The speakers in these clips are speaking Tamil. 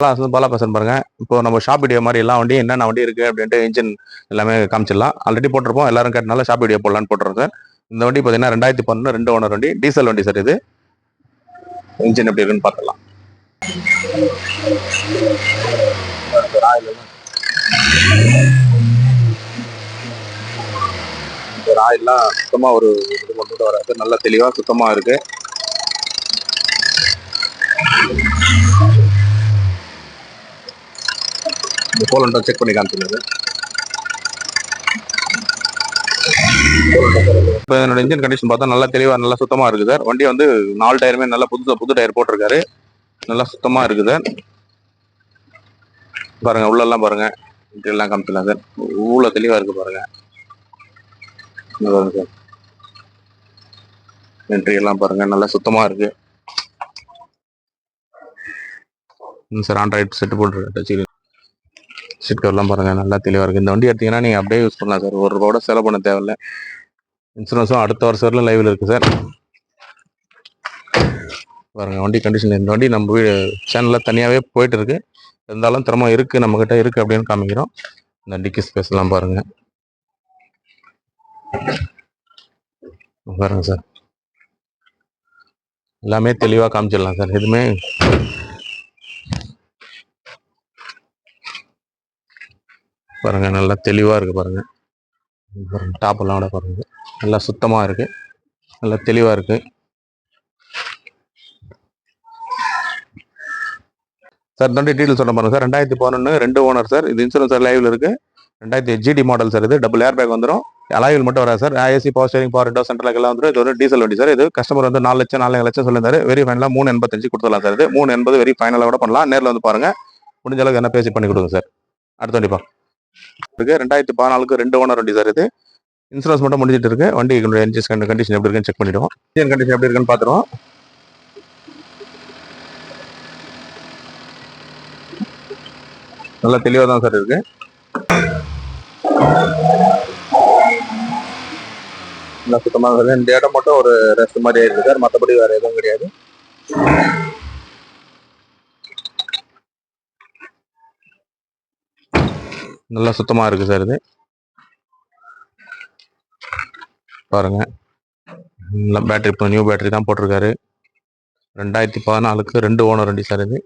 பாலா பாலா பசன் பாருங்க. இப்போ நம்ம ஷாப் வீடியோ மாதிரி எல்லா வண்டியும் என்னென்ன வண்டி இருக்கு அப்படின்ட்டு இன்ஜின் எல்லாமே காமிச்சிடலாம். ஆல்ரெடி போட்டிருப்போம். எல்லாரும் கேட்டனால ஷாப் வீடியோ போடலான்னு போட்டுறோம் சார். இந்த வண்டி பார்த்தீங்கன்னா ரெண்டாயிரத்தி பன்னெண்டு ரெண்டு ஓனர் வண்டி. டீசல் வண்டி சார் இது. இன்ஜின் எப்படி இருக்குன்னு பார்த்துலாம் ஒரு சுத்தமாக ஒரு இது கொண்டு வராது. நல்லா தெளிவாக சுத்தமாக இருக்குது கோலண்டை செக் பண்ணி காமிச்சிருந்தது இப்போ என்னோட இன்ஜின் கண்டிஷன் பார்த்தா நல்லா தெளிவாக நல்லா சுத்தமாக இருக்கு சார். வண்டி வந்து நாலு டயருமே நல்லா புது புது டயர் போட்டிருக்காரு. நல்லா சுத்தமா இருக்கு சார். பாருங்க உள்ளெல்லாம் பாருங்க. எல்லாம் காமிச்சிடலாம் சார். உள்ள தெளிவாக இருக்கு பாருங்க. நல்லா சார். என்ட்ரி எல்லாம் பாருங்க நல்லா சுத்தமா இருக்கு. சார் ஆண்ட்ராய்டு செட்டு போட்டு டச் சீட் கவர்லாம் பாருங்க நல்லா தெளிவாக இருக்குது இந்த வண்டி எடுத்தீங்கன்னா நீங்கள் அப்படியே யூஸ் பண்ணலாம் சார் ஒரு ரூபா கூட செலவு பண்ண தேவையில்ல. இன்சூரன்ஸும் அடுத்த வருஷம் வரல இருக்குது சார் பாருங்கள் வண்டி கண்டிஷன் இந்த வண்டி நம்ம வீடு சேனலில் தனியாகவே போயிட்டு இருக்கு. இருந்தாலும் திறமை இருக்குது நம்மக்கிட்ட இருக்குது அப்படின்னு காமிக்கிறோம். இந்த டிக்கி ஸ்பேஸ் எல்லாம் பாருங்கள் சார் எல்லாமே தெளிவாக காமிச்சிடலாம் சார் எதுவுமே பாருங்க நல்லா தெளிவாக இருக்குது பாருங்க. பாருங்க டாப்பெல்லாம் விட கூட பாருங்க. நல்லா சுத்தமாக இருக்கு. நல்லா தெளிவாக இருக்கு. சார் இந்த டீட்டெயில் சொல்ல பாருங்க சார் ரெண்டாயிரத்தி பதினொன்று ரெண்டு ஓனர் சார் இது இன்சூரன்ஸ் லைவில் இருக்கு. ரெண்டாயிரத்தி ஜிடி மாடல் சார் இது டபுள் ஏர் பேக் வந்துடும் அலாயில் மட்டும் வராது sir AC power steering power window center எல்லாம் வந்துடும் இது ஒரு டீசல் வண்டி சார் இது கஸ்டமர் வந்து நாலு லட்சம் நாலு லட்சம் சொல்லியிருந்தாரு. வெரி ஃபைனலாக மூணு எண்பத்தஞ்சு கொடுத்துடலாம் சார் இது மூணு எண்பது வெரி ஃபைனலாக கூட பண்ணலாம். நேரில் வந்து பாருங்க. முடிஞ்ச அளவுக்கு என்ன பேசி பண்ணி கொடுங்க சார் அடுத்த வண்டிப்பா இருக்கு. ரெண்டாயிரத்தி பதினாலுக்கு ரெண்டு ஓனர் வண்டி சார் இது. இன்சூரன்ஸ் மட்டும் முடிஞ்சிட்டு இருக்கு. வண்டி கண்டிஷன் எப்படி இருக்குன்னு செக் பண்ணிடுவோம். இன்ஜின் கண்டிஷன் எப்படி இருக்குன்னு பார்த்துருவோம் நல்லா தெளிவாக தான் சார் இருக்கு. நல்லா சுத்தமாக இந்த இடம் மட்டும் ஒரு ரெஸ்ட் மாதிரி ஆயிருக்கு சார் மற்றபடி வேற எதுவும் கிடையாது. நல்லா சுத்தமாக இருக்குது சார் இது. பாருங்கள் நல்லா பேட்டரி இப்போ நியூ பேட்டரி தான் போட்டிருக்காரு. ரெண்டாயிரத்தி பதினாலுக்கு ரெண்டு ஓனர் வண்டி சார் இது.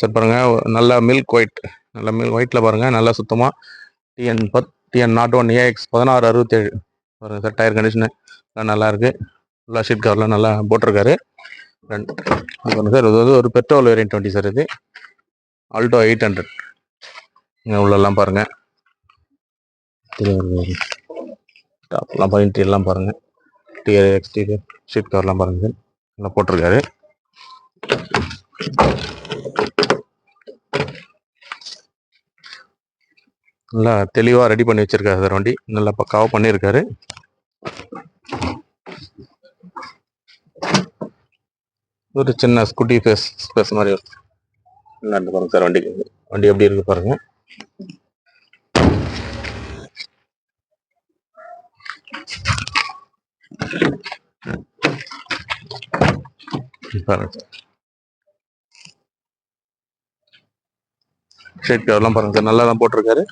சார் பாருங்கள் நல்லா மில்க் ஒயிட் நல்லா மில்க் ஒயிட்டில் பாருங்கள் நல்லா சுத்தமாக டிஎன் பத் டிஎன் நாட் ஒன் ஏஎக்ஸ் பதினாறு அறுபத்தேழு. பாருங்க சார் டயர் கண்டிஷனு நல்லா இருக்குது ஃபுல்லாக ஷீட் கவர்லாம் நல்லா போட்டிருக்காரு. ரெண்டு சார் இது வந்து ஒரு பெட்ரோல் வேரியன்ட் வண்டி சார் இது. ஆல்டோ எயிட் ஹண்ட்ரட் இங்கே உள்ளெல்லாம் பாருங்கள் டாப்லாம் பாருங்க எல்லாம் பாருங்கள் டிஆர் எக்ஸ்டீரியர் ஷீட் கவர்லாம் பாருங்க. நல்லா போட்டிருக்காரு. நல்லா தெளிவாக ரெடி பண்ணி வச்சிருக்காரு சார் வண்டி. நல்லா பக்காவாக பண்ணியிருக்காரு ஒரு சின்ன ஸ்கூட்டி ஃபேஸ் ஸ்பேஸ் மாதிரி. நடந்து பாருங்க சார். வண்டி வண்டி எப்படி இருக்கு பாருங்க. பாருங்க சார். கவர்லாம் பாருங்க சார். நல்லா தான் போட்டிருக்காரு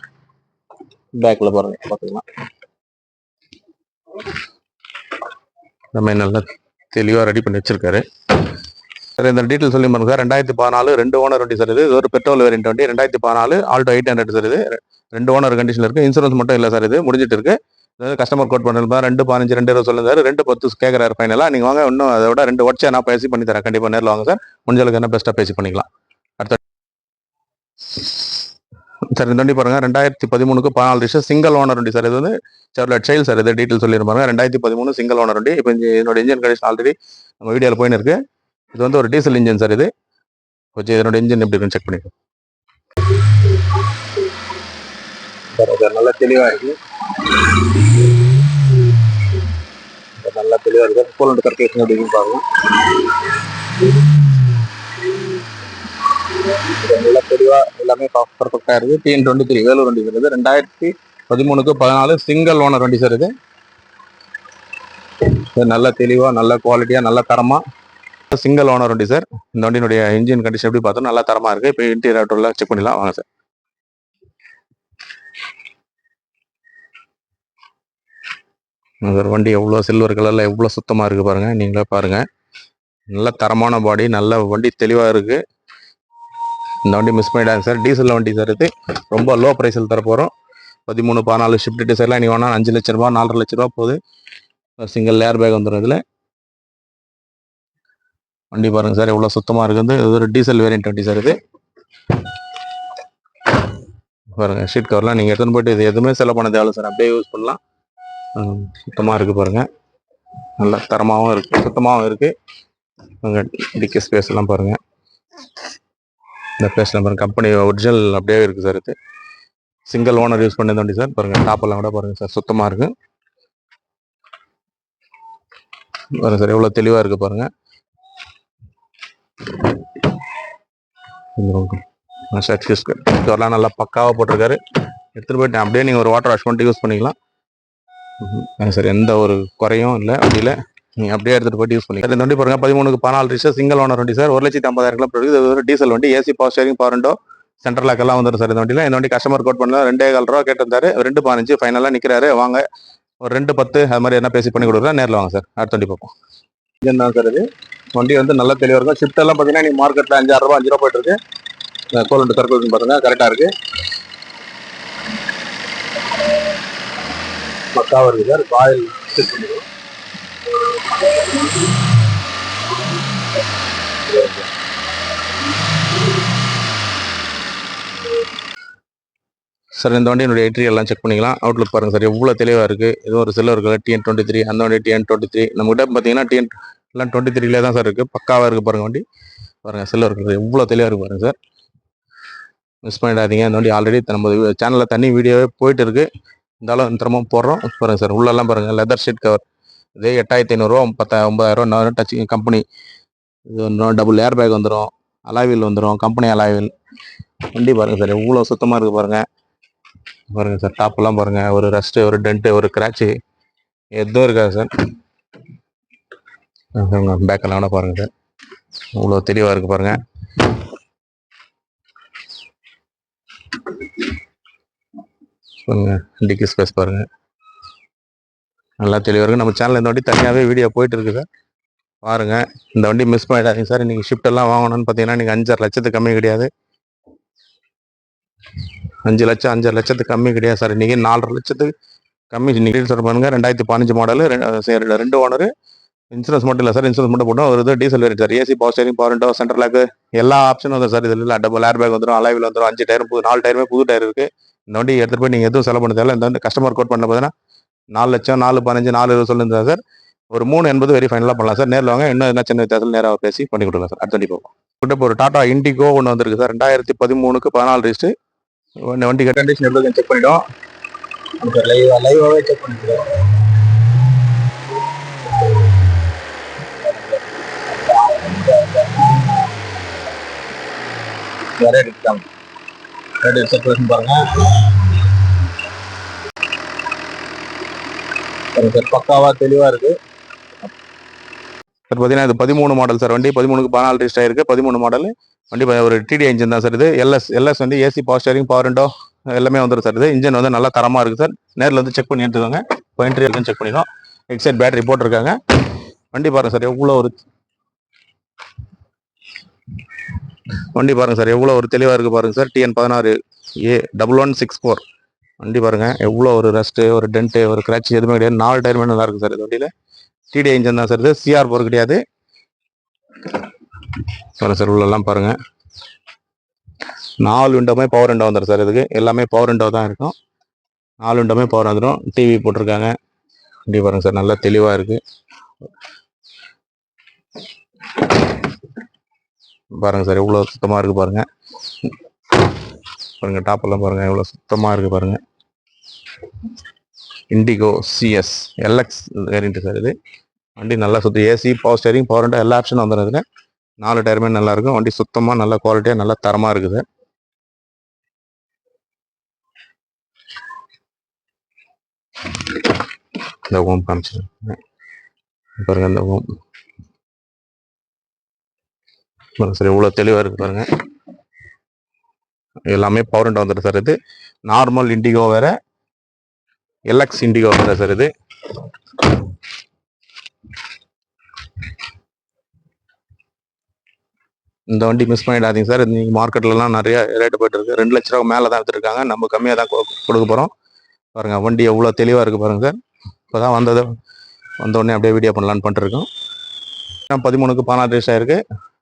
பேக்ல பாருங்க பார்த்துக்கலாம் நம்ம நல்லா தெளிவாக ரெடி பண்ணி வச்சிருக்காரு. சார் இந்த டீட்டெயில் சொல்லி பாருங்க சார் ரெண்டாயிரத்தி பதினாலு ரெண்டு ஓனர் வண்டி சார் இது. ஒரு பெட்ரோல் வேரியன்ட் வண்டி. ரெண்டாயிரத்தி பதினாலு ஆல்டோ எயிட் ஹண்ட்ரட் சார் இது. ரெண்டு ஓனர் கண்டிஷன் இருக்குது இன்சூரன்ஸ் மட்டும் இல்லை சார் இது. முடிஞ்சிட்டு இருக்கு. கஸ்டமர் கோட் பண்ணுறது ரெண்டு பதினஞ்சு ரெண்டு இருபது சொல்லுங்க ரெண்டு பத்து கேட்குறாரு ஃபைனலாக நீங்கள் வாங்க இன்னும் அதை விட ரெண்டு உடச்சா நான் பேசி பண்ணி தரேன். கண்டிப்பாக நேரில் வாங்க சார் முடிஞ்சளவுக்கு என்ன பெஸ்ட்டாக பேசி பண்ணிக்கலாம். அடுத்த சார் இந்த வண்டி பாருங்க. ரெண்டாயிரத்தி பதிமூணுக்கு பதினாலு ரிஷம் சிங்கிள் ஓனர் வண்டி சார் இது வந்து செவர்லெட் சைல் சார் இது டீட்டெயில் சொல்லியிருப்பாங்க ரெண்டாயிரத்தி பதிமூணு சிங்கிள் ஓனர் வண்டி. இப்போ என்னோட இன்ஜின் கண்டிஷன் ஆல்ரெடி நம்ம வீடியோவில் போயின்னு இருக்கு. இது வந்து ஒரு டீசல் இன்ஜின் சார் இது. கொஞ்சம் இதனோட இன்ஜின் எப்படி இருக்குன்னு செக் பண்ணிக்கோ சார் நல்லா தெளிவாக இருக்கு. நல்லா தெளிவாக இருக்கு. கூலண்ட் கர்க்கேஷன் எப்படி இருக்குன்னு பாருங்க நல்லா தெளிவாக எல்லாமே பர்ஃபெக்டாக இருக்குது டிஎன் டுவெண்ட்டி த்ரீ வேலூர் வண்டி சார் இது. ரெண்டாயிரத்தி பதிமூணுக்கு பதினாலு சிங்கிள் ஓனர் வண்டி சார் இது. நல்ல தெளிவாக நல்ல குவாலிட்டியாக நல்ல தரமாக சிங்கிள் ஓனர் வண்டி சார். இந்த வண்டியினுடைய இன்ஜின் கண்டிஷன் எப்படி பார்த்தோம் நல்லா தரமாக இருக்குது இப்போ இன்டீரியர் ஆட்டோல செக் பண்ணிடலாம். வாங்க சார். சார் வண்டி எவ்வளோ சில்வர் கலரில் எவ்வளோ சுத்தமாக இருக்குது பாருங்கள் நீங்களே பாருங்கள் நல்ல தரமான பாடி நல்ல வண்டி தெளிவாக இருக்குது இந்த வண்டி மிஸ் பண்ணிடாங்க சார். டீசல் வண்டி சார் இது. ரொம்ப லோ ப்ரைஸில் தர போகிறோம் பதிமூணு பதினாலு ஷிஃப்ட் டிசைர்லாம் நீ வேணால் அஞ்சு லட்ச ரூபா நாலரை லட்ச ரூபா போகுது. சிங்கிள் லேர் பேக் வந்துடும் இதில். வண்டி பாருங்க சார் எவ்வளோ சுத்தமாக இருக்குது. இது ஒரு டீசல் வேரியன்ட் வண்டி சார் இது. பாருங்க ஷீட் கவர்லாம் நீங்கள் எடுத்துன்னு போயிட்டு இது எதுவுமே செலவு பண்ண தேவை சார். அப்படியே யூஸ் பண்ணலாம். சுத்தமாக இருக்குது பாருங்க. நல்ல தரமாகவும் இருக்குது சுத்தமாகவும் இருக்குது டிக்கி ஸ்பேஸ் எல்லாம் பாருங்க. இந்த பிளேஸ்ல பாருங்க கம்பெனி ஒரிஜினல் அப்படியே இருக்குது சார் இது. சிங்கிள் ஓனர் யூஸ் பண்ணி வண்டி சார். பாருங்க டாப் எல்லாம் கூட பாருங்க சார் சுத்தமாக இருக்கு. பாருங்க சார் எவ்வளோ தெளிவாக இருக்கு பாருங்க இதெல்லாம் நல்லா பக்காவாக போட்டிருக்காரு. எடுத்துகிட்டு போயிட்டு அப்படியே நீங்கள் ஒரு வாட்டர் வாஷ் பண்ணிட்டு யூஸ் பண்ணிக்கலாம். சார் எந்த ஒரு குறையும் இல்லை வண்டியில் நீங்கள் அப்படியே எடுத்துகிட்டு போயிட்டு யூஸ் பண்ணிக்கலாம். இந்த வண்டி பாருங்கள் பதிமூணுக்கு பதினாலு ரிஷா சிங்கிள் ஓனர் வண்டி சார் ஒரு லட்சத்தி ஐம்பதாயிரம் கிலோ இது ஒரு டீசல் வண்டி. AC power steering power window central லாக்கெல்லாம் வந்துடும் சார் இந்த வண்டியில். இந்த வண்டி கஸ்டமர் கோட் பண்ணல. ரெண்டே கால் ரூபா கேட்டிருந்தாரு ரெண்டு பதினஞ்சு ஃபைனலாக நிற்கிறாரு வாங்க. ஒரு ரெண்டு பத்து அது மாதிரி என்ன பேசி பண்ணி கொடுக்குறேன் நேரில் வாங்க சார் அடுத்த வண்டி பார்ப்போம். இதுதான் சார் இது வண்டி வந்து நல்ல தெளிவாக இருக்கும். ஷிஃப்ட் எல்லாம் பார்த்தீங்கன்னா நீ மார்க்கெட்டில் அஞ்சாறு ரூபா அஞ்சு ரூபா போயிட்டு இருக்கு கோலண்டு சர்க்கிள்னு பார்த்தீங்கன்னா கரெக்டாக இருக்கு. பக்காவாக இருக்கு சார். காயில் செக் பண்ணிடுவோம். சார் இந்த வண்டியினுடைய எட்ரி எல்லாம் செக் பண்ணிக்கலாம். அவுட்லுக் பாருங்க சார் எவ்வளோ தெளிவாக இருக்குது இது ஒரு சில்வர் இருக்குது டிஎன் டுவெண்ட்டி த்ரீ அந்த வண்டி டிஎன் டுவெண்ட்டி த்ரீ நம்மகிட்ட பார்த்தீங்கன்னா டிஎன் எல்லாம் டுவெண்ட்டி த்ரீல தான் சார் இருக்குது பக்காவாக இருக்குது பாருங்க வண்டி. பாருங்கள் சில்வர் இருக்குது எவ்வளோ தெளிவாக இருக்குது பாருங்கள் சார். மிஸ் பண்ணிடாதீங்க இந்த வண்டி ஆல்ரெடி நம்ம சேனலில் தண்ணி வீடியோவே போயிட்டு இருக்கு. இருந்தாலும் திரும்ப போடுறோம். பாருங்கள் சார் உள்ளெல்லாம் பாருங்கள் லெதர் ஷீட் கவர் இதே எட்டாயிரத்தி ஐநூறுரூவா பத்தா ஒன்பதாயிரம் டச் கம்பெனி இது வந்துடும் டபுள் ஏர் பேக் வந்துடும் அலாவில் வந்துடும் கம்பெனி அலாவில் வண்டி பாருங்கள் சார் எவ்வளோ சுத்தமாக இருக்குது பாருங்கள் பாருங்க சார் டாப்பெல்லாம் பாருங்க. ஒரு ரஸ்ட்டு ஒரு டென்ட் ஒரு கிராச்சு எதுவும் இருக்காது சார். பேக்கெல்லாம் கூட பாருங்க சார். இவ்வளோ தெளிவாக இருக்கு பாருங்க. பாருங்க டிக்கி ஸ்பேஸ் பாருங்க. நல்லா தெளிவாக இருக்கு. நம்ம சேனல் இந்த வண்டி தனியாகவே வீடியோ போயிட்டு இருக்கு சார். பாருங்க இந்த வண்டி மிஸ் பண்ணிடாதீங்க சார். இன்னைக்கு ஷிஃப்ட் எல்லாம் வாங்கணும்னு பார்த்தீங்கன்னா நீங்கள் அஞ்சாறு லட்சத்துக்கு கம்மி கிடையாது. அஞ்சு லட்சம் அஞ்சரை லட்சத்துக்கு கம்மி கிடையாது சார். இன்னைக்கு நாலரை லட்சத்துக்கு கம்மி. இன்னைக்கு சொல்ல பாருங்க ரெண்டாயிரத்தி பதினஞ்சு மாடல் ரெண்டு ஓனரு இன்சூரன்ஸ் மட்டும் இல்லை சார். இன்சூரன்ஸ் மட்டும் போட்டோம் ஒரு இது டீசல் வேறு sir AC power steering power window center lock எல்லா ஆப்ஷனும் வந்து சார். இதில் டபுள் ஏர் பேக் வந்துடும் அலைவில் வந்துடும் அஞ்சு டயரும் புது நாலு டயருமே புது டயர் இருக்குது இந்த வண்டி எடுத்துட்டு போய் நீங்கள் எதுவும் செலவு பண்ண தேவை இந்த வந்து கஸ்டமர் கோட் பண்ண பார்த்தீங்கன்னா நாலு லட்சம் நாலு பதினஞ்சு நாலு இருபது சொல்லுங்க சார். ஒரு மூணு எண்பது வெரி ஃபைனலாக பண்ணலாம் சார். நேரில் வாங்க. இன்னும் என்ன சின்ன வித்தியாசத்தில் நேராக பேசி பண்ணி கொடுக்கலாம் சார். அடுத்த வண்டி கிட்ட ஒரு டாடா இண்டிகோ ஒன்று வந்திருக்கு சார். ரெண்டாயிரத்தி பதிமூணுக்கு பதினாலு ரிஜிஸ்ட் வண்டி கண்டிஷன் எவ்வளோ செக் பண்ணிடும் சார் லைவ் லைவாகவே செக் பண்ணிக்கிறோம். வேறே எடுக்கலாம் ரெண்டு செப்பரேஷன் பாருங்க. பாருங்க சார் பக்காவா தெளிவா இருக்கு. சார் பார்த்தீங்கன்னா இது பதிமூணு மாடல் சார் வண்டி பதிமூணுக்கு பதினாலு ரிஜிஸ்டர் ஆயிருக்கு. பதிமூணு மாடல் வண்டி ஒரு டிடி இன்ஜின் தான் சார் இது எல்எஸ் எல்எஸ் வந்து AC power steering power window எல்லாமே வந்துடும் சார் இது இன்ஜின் வந்து நல்லா தரமாக இருக்குது சார் நேரில் வந்து செக் பண்ணி எடுத்துக்கோங்க. என்ட்ரி இருக்குன்னு செக் பண்ணிடும் எக்ஸைட் பேட்டரி போட்டிருக்காங்க வண்டி பாருங்க சார் எவ்வளோ ஒரு வண்டி பாருங்கள் சார் எவ்வளோ ஒரு தெளிவாக இருக்குது பாருங்கள் சார் டிஎன் பதினாறு A double one six four வண்டி பாருங்க எவ்வளோ ஒரு ரஸ்ட்டு ஒரு டென்ட்டு ஒரு கிராச் எதுவுமே கிடையாது. நாலு டயருமே நல்லா இருக்குது சார் இந்த வண்டியில். டிடி இன்ஜின் தான் சார் இது சிஆர் போர் கிடையாது. சார் சார் உள்ளெல்லாம் பாருங்கள் நாலு விண்டோமே பவர் விண்டோ வந்துடும் சார் இதுக்கு எல்லாமே பவர் விண்டோ தான் இருக்கும். நாலு விண்டோமே பவர் வந்துடும் டிவி போட்டிருக்காங்க. இப்படி பாருங்கள் சார் நல்லா தெளிவாக இருக்குது பாருங்கள் சார் எவ்வளோ சுத்தமாக இருக்குது பாருங்கள் பாருங்கள் டாப்பெல்லாம் பாருங்கள் எவ்வளோ சுத்தமாக இருக்குது பாருங்கள் Indigo CS LX variant sir இது. வண்டி நல்லா சுத்தம் AC power steering power window எல்லா ஆப்ஷனும் வந்துடும் நாலு டயருமே நல்லாயிருக்கும் வண்டி சுத்தமாக நல்ல குவாலிட்டியாக நல்லா தரமாக இருக்குது. இந்த ஓம் காமிச்சிருக்கேன் பாருங்க இந்த ஓம். சரி சார் இவ்வளோ தெளிவாக இருக்குது பாருங்க. எல்லாமே பவர் அண்ட் வந்துடும் சார் இது. நார்மல் இண்டிகோ வேறு எல்எக்ஸ் இண்டிகோ வந்து சார் இது. இந்த வண்டி மிஸ் பண்ணிடாதீங்க சார் நீங்கள் மார்க்கெட்லலாம் நிறைய ரேட்டு போயிட்டு இருக்கு. ரெண்டு லட்ச ரூபா மேலே தான் விற்றுருக்காங்க நம்ம கம்மியாக தான் கொ- கொடுக்க போகிறோம் பாருங்கள் வண்டி எவ்வளோ தெளிவாக இருக்கு பாருங்கள் சார் இப்போ தான் வந்தது வந்தோடனே அப்படியே வீடியோ பண்ணலான்னு பண்ணிட்டுருக்கோம் பதிமூணுக்கு பதினாறு ரேஸ் ஆயிருக்கு.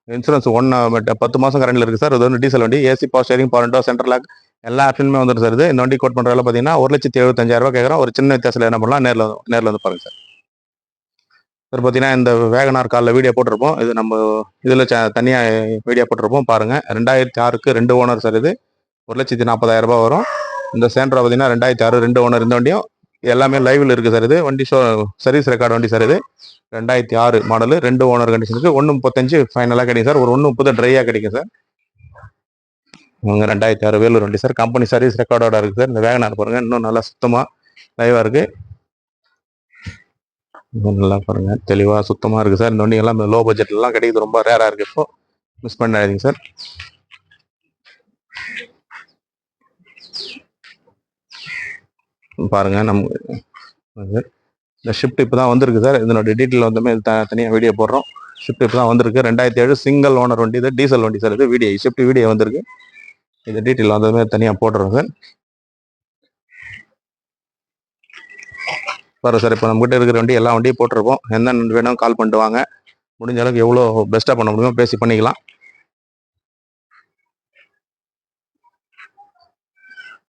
இன்சூரன்ஸ் ஒன்று uh, பத்து மாதம் கரண்டில் இருக்குது சார் இது வந்து டீசல் வண்டி AC power steering power window central lock எல்லா ஆப்ஷனுமே வந்துடும் சார் இது இந்த வண்டி கோட் பண்ணுறதுல பார்த்தீங்கன்னா ஒரு லட்சத்தி எழுபத்தஞ்சாயிரம் கேட்குறோம் ஒரு சின்ன வித்தியாசத்தில் என்ன பண்ணலாம்? நேரில் நேரில் வந்து பாருங்க சார் சார் பார்த்தீங்கன்னா இந்த வேகனார் காலில் வீடியோ போட்டிருப்போம். இது நம்ம இதில் தனியாக வீடியோ போட்டிருப்போம். பாருங்கள் ரெண்டாயிரத்தி ஆறுக்கு ரெண்டு ஓனர் சார் இது. ஒரு லட்சத்தி நாற்பதாயிரம் ரூபாய் வரும். இந்த சேண்ட்ரா பார்த்தீங்கன்னா ரெண்டாயிரத்தி ஆறு ரெண்டு ஓனர் இந்த வண்டியும். எல்லாமே லைவில் இருக்குது சார் இது. வண்டி ஷோ சர்வீஸ் ரெக்கார்டு வண்டி சார் இது. ரெண்டாயிரத்தி ஆறு மாடலு ரெண்டு ஓனர் கண்டிஷனுக்கு ஒன்று முப்பத்தஞ்சு ஃபைனலாக கிடைக்கும் சார் ஒரு ஒன்று முப்பது ட்ரையாக கிடைக்கும் சார் உங்க ரெண்டாயிரத்தி ஆறு வேலூர் வண்டி சார் கம்பெனி சர்வீஸ் ரெக்கார்டோட இருக்குது சார் இந்த வேகனார் பாருங்கள் இன்னும் நல்லா சுத்தமாக லைவாக இருக்குது நல்லா பாருங்கள் தெளிவாக சுத்தமாக இருக்குது சார் இந்த வண்டி எல்லாம் லோ பட்ஜெட்லாம் கிடைக்குது ரொம்ப ரேராக இருக்குது இப்போ. மிஸ் பண்ணாதீங்க சார் பாருங்க நம்ம இந்த ஷிஃப்ட் இப்போ தான் வந்திருக்கு சார். இதனோட டீட்டெயில் வந்துமே இது தனியாக வீடியோ போடுறோம். ஷிஃப்ட் இப்போ தான் வந்திருக்கு. ரெண்டாயிரத்தி ஏழு சிங்கிள் ஓனர் வண்டி இது டீசல் வண்டி சார் இது வீடியோ ஷிஃப்ட் வீடியோ வந்திருக்கு. இது டீட்டெயில் வந்ததுமே தனியாக போடுறோம் சார். பாரு சார் இப்போ நம்மகிட்ட இருக்கிற வண்டி எல்லா வண்டியும் போட்டிருப்போம். என்ன வேணும் கால் பண்ணிட்டு வாங்க. முடிஞ்ச அளவுக்கு எவ்வளோ பெஸ்ட்டாக பண்ண முடியுமோ பேசி பண்ணிக்கலாம்.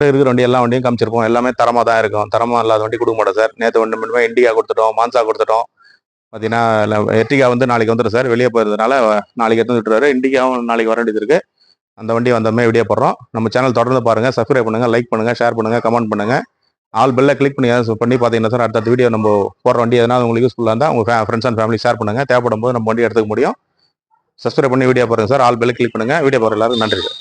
இருக்கிற வண்டி எல்லா வண்டியும் காமிச்சிருப்போம். எல்லாமே தரமாக தான் இருக்கும். தரமாக இல்லாத வண்டி கொடுக்க மாட்டோம் சார். நேற்று ஒன்று மட்டுமே இண்டிகா கொடுத்துட்டோம் மான்சா கொடுத்துட்டோம். பார்த்தீங்கன்னா எர்டிகா வந்து நாளைக்கு வந்துடும் சார். வெளியே போயிருந்ததுனால நாளைக்கு எடுத்து விட்டுருவாரு. இண்டிகாவும் நாளைக்கு வர வேண்டியது இருக்குது அந்த வண்டி வந்தோமே வீடியோ போடுறோம். நம்ம சேனல் தொடர்ந்து பாருங்க. சப்ஸ்கிரைப் பண்ணுங்க லைக் பண்ணுங்கள் ஷேர் பண்ணுங்க கமெண்ட் பண்ணுங்க. ஆல் பெல்ல கிளிக் பண்ணி பண்ணி பார்த்தீங்கன்னா சார் அடுத்த வீடியோ நம்ம போடுற வண்டி எதனா உங்களுக்கு யூஸ்ஃபுல்லாக இருந்தால் உங்க ஃப்ரெண்ட்ஸ் அண்ட் ஃபேமிலி ஷேர் பண்ணுங்கள் தேவைப்படும் போது நம்ம வண்டி எடுத்துக்க முடியும். சப்ஸ்கிரைப் பண்ணி வீடியோ பாருங்கள் சார். ஆல் பெல்ல கிளிக் பண்ணுங்கள் வீடியோ போகிற எல்லாருக்கும் நன்றி சார்.